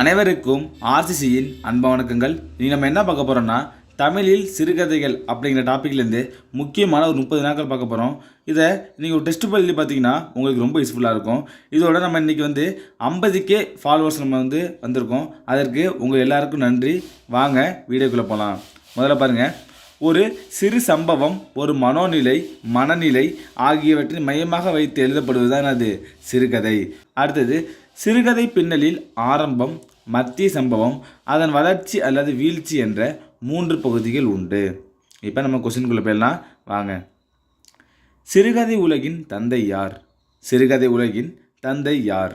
அனைவருக்கும் ஆர்சிசியின் அன்ப வணக்கங்கள். நீ நம்ம என்ன பார்க்க போகிறோம்னா தமிழில் சிறுகதைகள் அப்படிங்கிற டாப்பிக்லேருந்து முக்கியமான ஒரு முப்பது நாட்கள் பார்க்க போகிறோம் இதை நீங்கள் ஒரு டெஸ்ட் பள்ளி பார்த்தீங்கன்னா உங்களுக்கு ரொம்ப யூஸ்ஃபுல்லாக இருக்கும். இதோட நம்ம இன்றைக்கி வந்து ஐம்பதுக்கே ஃபாலோவர்ஸ் நம்ம வந்து வந்திருக்கோம். அதற்கு உங்கள் எல்லாருக்கும் நன்றி. வாங்க வீடியோக்குள்ளே போகலாம் முதல்ல பாருங்கள் ஒரு சிறு சம்பவம் ஒரு மனோநிலை மனநிலை ஆகியவற்றின் மையமாக வைத்து எழுதப்படுவதுதான் அது. சிறுகதை. அடுத்தது சிறுகதை பின்னலில் ஆரம்பம் மத்திய சம்பவம் அதன் வளர்ச்சி அல்லது வீழ்ச்சி என்ற மூன்று பகுதிகள் உண்டு. இப்போ நம்ம கொஸ்டின்குள்ளே போயிடலாம். வாங்க. சிறுகதை உலகின் தந்தை யார்? சிறுகதை உலகின் தந்தை யார்?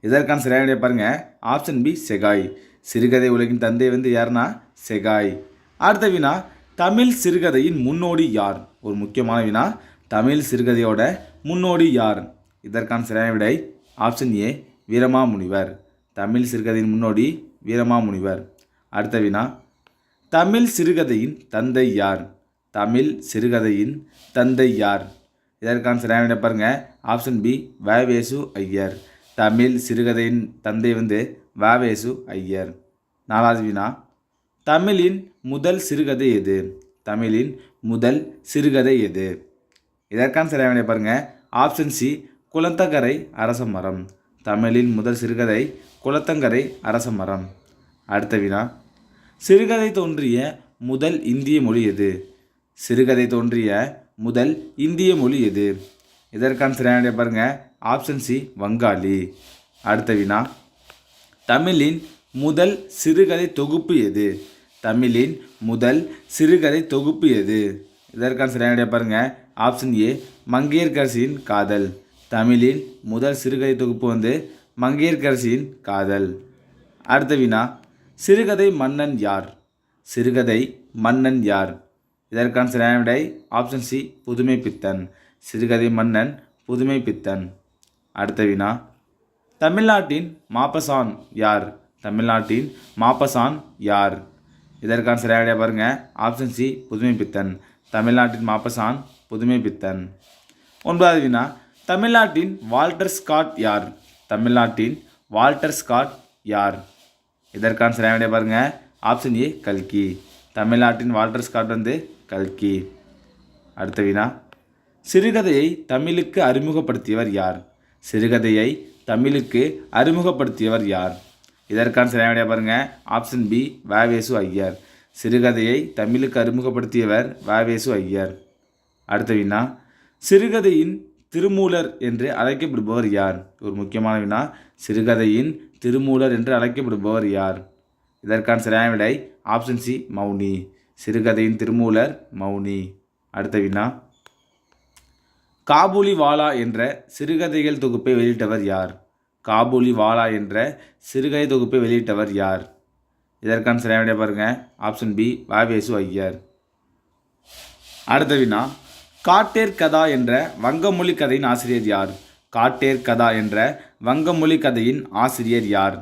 இதற்கான சரியான பாருங்கள் ஆப்ஷன் பி செகாய். சிறுகதை உலகின் தந்தை வந்து யாருன்னா செகாய். அடுத்த வினா தமிழ் சிறுகதையின் முன்னோடி யார்? ஒரு முக்கியமான வினா தமிழ் சிறுகதையோட முன்னோடி யார்? இதற்கான சரியான விடை ஆப்ஷன் ஏ வீரமாமுனிவர். தமிழ் சிறுகதையின் முன்னோடி வீரமாமுனிவர். அடுத்த வினா. தமிழ் சிறுகதையின் தந்தை யார்? தமிழ் சிறுகதையின் தந்தை யார்? இதற்கான சரியான பாருங்க? Option B V V S Iyer. Tamil சிறுகதையின் தந்தை வந்து வேவேசு ஐயர். நாலாவது வினா. தமிழின் முதல் சிறுகதை எது? தமிழின் முதல் சிறுகதை எது? இதற்கான சரியான பாருங்க? ஆப்ஷன் சி குளந்தகரை அரச மரம். தமிழின் முதல் சிறுகதை குளத்தங்கரை அரச மரம். அடுத்த வினா. சிறுகதை தோன்றிய முதல் இந்திய மொழி எது? சிறுகதை தோன்றிய முதல் இந்திய மொழி எது? இதற்கான சரியான பாருங்கள் பாருங்க. ஆப்ஷன் சி வங்காளி. அடுத்த வினா. தமிழின் முதல் சிறுகதை தொகுப்பு எது? தமிழின் முதல் சிறுகதை தொகுப்பு எது? இதற்கான சரியான பாருங்கள் பாருங்க. ஆப்ஷன் ஏ மங்கையர்கரசியின் காதல். தமிழின் முதல் சிறுகதை தொகுப்பு வந்து மங்கையர்கரசியின் காதல். அடுத்த வினா சிறுகதை மன்னன் யார்? சிறுகதை மன்னன் யார்? இதற்கான சரியான விடை ஆப்ஷன் சி புதுமை பித்தன். சிறுகதை மன்னன் புதுமை பித்தன். அடுத்த வினா தமிழ்நாட்டின் மாப்பசான் யார்? தமிழ்நாட்டின் மாப்பசான் யார்? இதற்கான சரியான விடையாக பாருங்கள் ஆப்ஷன் சி புதுமை பித்தன். தமிழ்நாட்டின் மாப்பசான் புதுமை பித்தன். ஒன்பதாவது வினா தமிழ்நாட்டின் வால்டர் ஸ்காட் யார்? தமிழ்நாட்டின் வால்டர் ஸ்காட் யார்? இதற்கான சரியான பாருங்கள் ஆப்ஷன் ஏ கல்கி. தமிழ்நாட்டின் வால்டர் ஸ்காட் வந்து கல்கி. அடுத்த வினா சிறுகதையை தமிழுக்கு அறிமுகப்படுத்தியவர் யார்? சிறுகதையை தமிழுக்கு அறிமுகப்படுத்தியவர் யார்? இதற்கான சரியான பாருங்கள் ஆப்ஷன் பி வாவேசு ஐயர். சிறுகதையை தமிழுக்கு அறிமுகப்படுத்தியவர் வாவேசு ஐயர். அடுத்த வினா சிறுகதையின் திருமூலர் என்று அழைக்கப்படுபவர் யார்? ஒரு முக்கியமான வினா. சிறுகதையின் திருமூலர் என்று அழைக்கப்படுபவர் யார்? இதற்கான சரியான விடை ஆப்ஷன் சி மௌனி. சிறுகதையின் திருமூலர் மௌனி. அடுத்த வினா. காபூலி வாலா என்ற சிறுகதைகள் தொகுப்பை வெளியிட்டவர் யார்? காபூலி வாலா என்ற சிறுகதை தொகுப்பை வெளியிட்டவர் யார்? இதற்கான சரியான விடை பாருங்கள் ஆப்ஷன் பி வாவேசு ஐயர். அடுத்த வினா. காட்டேர் கதா என்ற வங்கமொழி கதையின் ஆசிரியர் யார்? காட்டேர் கதா என்ற வங்கமொழி கதையின் ஆசிரியர் யார்?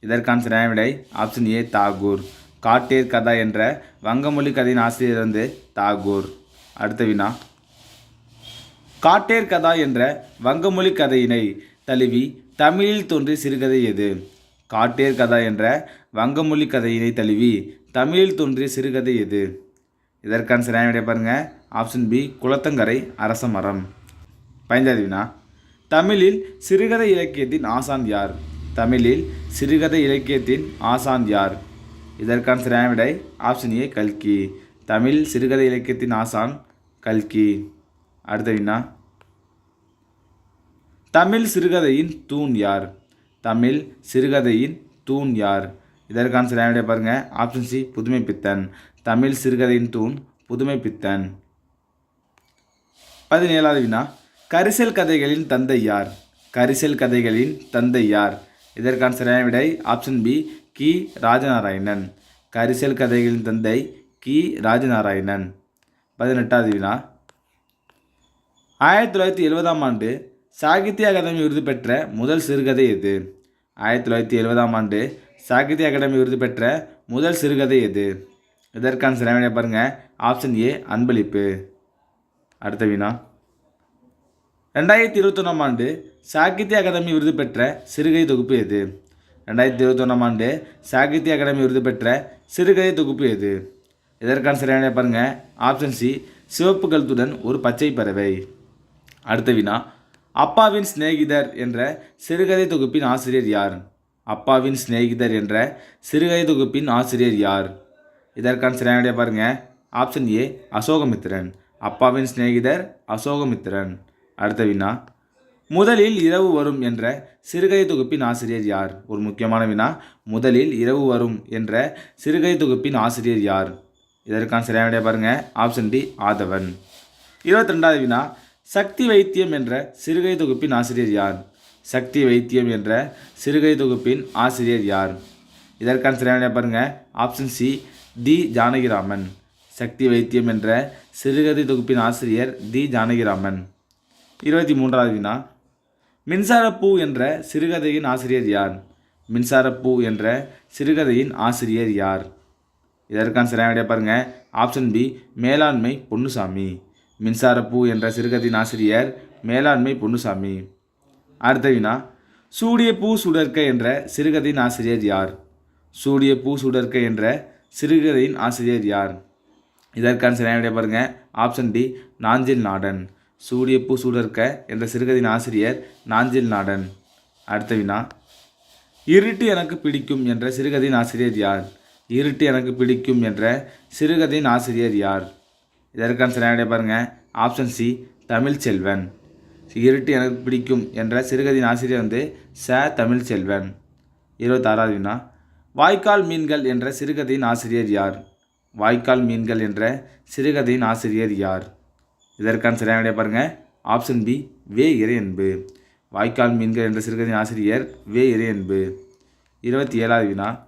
இதற்கான சரியான விடை ஆப்ஷன் ஏ தாகூர். காட்டேர் கதா என்ற வங்கமொழி கதையின் ஆசிரியர் வந்து தாகூர். அடுத்த வினா. காட்டேர் கதா என்ற வங்கமொழி கதையினை தழுவி தமிழில் தோன்றிய சிறுகதை எது? காட்டேர் கதா என்ற வங்கமொழி கதையினை தழுவி தமிழில் தோன்றிய சிறுகதை எது? இதற்கான சரியான விடை பாருங்கள் ஆப்ஷன் பி குளத்தங்கரை அரச மரம். பதினைஞ்சாவது வினா தமிழில் சிறுகதை இலக்கியத்தின் ஆசான் யார்? தமிழில் சிறுகதை இலக்கியத்தின் ஆசான் யார்? இதற்கான சரியான விடை ஆப்ஷன் ஏ கல்கி. தமிழ் சிறுகதை இலக்கியத்தின் ஆசான் கல்கி. அடுத்த வினா தமிழ் சிறுகதையின் தூண் யார்? தமிழ் சிறுகதையின் தூண் யார்? இதற்கான சரியான விடை பாருங்கள் ஆப்ஷன் சி புதுமை பித்தன் தமிழ் சிறுகதையின் தூண் புதுமை பித்தன் பதினேழாவது வினா. கரிசல் கதைகளின் தந்தை யார்? கரிசல் கதைகளின் தந்தை யார்? இதற்கான சரியான விடை ஆப்ஷன் பி கி. ராஜநாராயணன். கரிசல் கதைகளின் தந்தை கி. ராஜநாராயணன். பதினெட்டாவது வினா. ஆயிரத்தி தொள்ளாயிரத்தி எழுபதாம் ஆண்டு சாகித்ய அகாதமி விருது பெற்ற முதல் சிறுகதை எது? ஆயிரத்தி தொள்ளாயிரத்தி எழுபதாம் ஆண்டு சாகித்ய அகாடமி விருது பெற்ற முதல் சிறுகதை எது? இதற்கான சிறமையை பாருங்கள் ஆப்ஷன் ஏ அன்பளிப்பு. அடுத்த வினா ரெண்டாயிரத்தி இருபத்தொன்னாம் ஆண்டு சாகித்ய அகாதமி விருது பெற்ற சிறுகதை தொகுப்பு எது? ரெண்டாயிரத்தி இருபத்தொன்னாம் ஆண்டு சாகித்ய அகாடமி விருது பெற்ற சிறுகதை தொகுப்பு எது? இதற்கான சரியான பாருங்கள் ஆப்ஷன் சி சிவப்பு கழுத்துடன் ஒரு பச்சை பறவை. அடுத்த வினா அப்பாவின் சிநேகிதர் என்ற சிறுகதை தொகுப்பின் ஆசிரியர் யார்? அப்பாவின் சிநேகிதர் என்ற சிறுகதை தொகுப்பின் ஆசிரியர் யார்? இதற்கான சரியான பாருங்கள் ஆப்ஷன் ஏ அசோகமித்திரன். அப்பாவின் சிநேகிதர் அசோகமித்திரன். அடுத்த வினா. முதலில் இரவு வரும் என்ற சிறுகதை தொகுப்பின் ஆசிரியர் யார்? ஒரு முக்கியமான வினா. முதலில் இரவு வரும் என்ற சிறுகதை தொகுப்பின் ஆசிரியர் யார்? இதற்கான சரியான விடையை பாருங்கள் ஆப்ஷன் டி ஆதவன். இருபத்தி ரெண்டாவது வினா. சக்தி வைத்தியம் என்ற சிறுகதை தொகுப்பின் ஆசிரியர் யார்? சக்தி வைத்தியம் என்ற சிறுகதை தொகுப்பின் ஆசிரியர் யார்? இதற்கான சரியான பாருங்கள் option C T Janakiraman. Sakthi Vaidhyam என்ற சிறுகதை தொகுப்பின் ஆசிரியர் தி ஜானகிராமன். இருபத்தி மூன்றாவது வினா. மின்சாரப்பூ என்ற சிறுகதையின் ஆசிரியர் யார்? மின்சாரப்பூ என்ற சிறுகதையின் ஆசிரியர் யார்? இதற்கான சரியான விடையை பாருங்கள் ஆப்ஷன் பி மேலாண்மை பொன்னுசாமி. மின்சாரப்பூ என்ற சிறுகதையின் ஆசிரியர் மேலாண்மை பொன்னுசாமி. அடுத்த வினா. சூடிய பூ சுடர்க்க என்ற சிறுகதையின் ஆசிரியர் யார்? சூடிய பூ சுடர்க்க என்ற சிறுகதையின் ஆசிரியர் யார்? இதற்கான சரியான பாருங்கள் ஆப்ஷன் டி நாஞ்சில் நாடன். சூரிய பூ சூடர்க்க என்ற சிறுகதையின் ஆசிரியர் நாஞ்சில் நாடன். அடுத்த வினா இருட்டு எனக்கு பிடிக்கும் என்ற சிறுகதையின் ஆசிரியர் யார்? இருட்டு எனக்கு பிடிக்கும் என்ற சிறுகதையின் ஆசிரியர் யார்? இதற்கான சரியான விடையை பாருங்கள் ஆப்ஷன் சி தமிழ்ச்செல்வன் இருட்டு எனக்கு பிடிக்கும் என்ற சிறுகதையின் ஆசிரியர் வந்து ச. தமிழ்ச்செல்வன் இருபத்தாறாவது வினா வாய்க்கால் மீன்கள் என்ற சிறுகதையின் ஆசிரியர் யார்? வாய்க்கால் மீன்கள் என்ற சிறுகதையின் ஆசிரியர் யார்? இதற்கான சரியான விடைய பாருங்கள் ஆப்ஷன் பி வே இறையன்பு. வாய்க்கால் மீன்கள் என்ற சிறுகதையின் ஆசிரியர் வே இறையன்பு. இருபத்தி ஏழாவது வினா.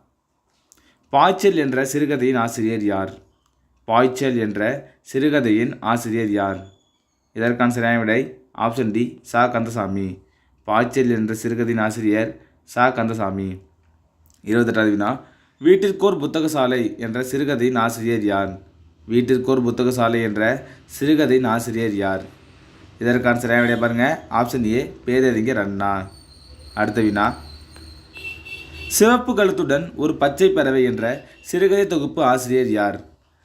பாய்ச்சல் என்ற சிறுகதையின் ஆசிரியர் யார்? பாய்ச்சல் என்ற சிறுகதையின் ஆசிரியர் யார்? இதற்கான சரியான விடை ஆப்ஷன் டி சா. கந்தசாமி. பாய்ச்சல் என்ற சிறுகதையின் ஆசிரியர் சா. கந்தசாமி. இருபத்தெட்டாவது வினா. வீட்டிற்கோர் புத்தகசாலை என்ற சிறுகதையின் ஆசிரியர் யார்? வீட்டிற்கோர் புத்தகசாலை என்ற சிறுகதையின் ஆசிரியர் யார்? இதற்கான சரியான விடைய பாருங்கள் ஆப்ஷன் ஏ பேரறிஞர் அண்ணா. அடுத்த வினா. சிவப்பு கழுத்துடன் ஒரு பச்சை பறவை என்ற சிறுகதை தொகுப்பு ஆசிரியர் யார்?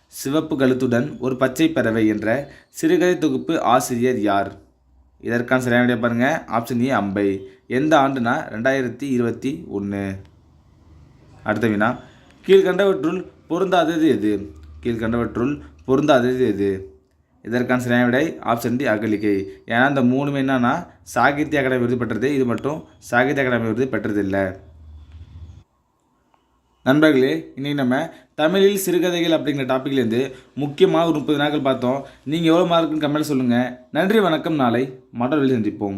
சிவப்பு கழுத்துடன் ஒரு பச்சை பறவை என்ற சிறுகதை தொகுப்பு ஆசிரியர் யார்? இதற்கான சரியான விடைய பாருங்கள் ஆப்ஷன் ஏ அம்பை. எந்த ஆண்டுனா ரெண்டாயிரத்தி இருபத்தி ஒன்று அடுத்த வினா கீழ்கண்டவற்றுள் பொருந்தாதது எது? கீழ்கண்டவற்றுள் பொருந்தாதது எது? இதற்கான சரியான விடை ஆப்ஷன் டி அகலிகை. ஏன்னா இந்த மூணுமே என்னன்னா சாகித்ய அகாடமி விருது பெற்றது இது மட்டும் சாகித்ய அகாடமி விருது பெற்றதில்லை. நண்பர்களே இன்றைக்கி நம்ம தமிழில் சிறுகதைகள் அப்படிங்கிற டாப்பிக்லேருந்து முக்கியமாக ஒரு முப்பது நாட்கள் பார்த்தோம். நீங்கள் எவ்வளோ மார்க்குன்னு கமெண்ட் சொல்லுங்கள் நன்றி வணக்கம். நாளை மற்றவர்களில் சந்திப்போம்.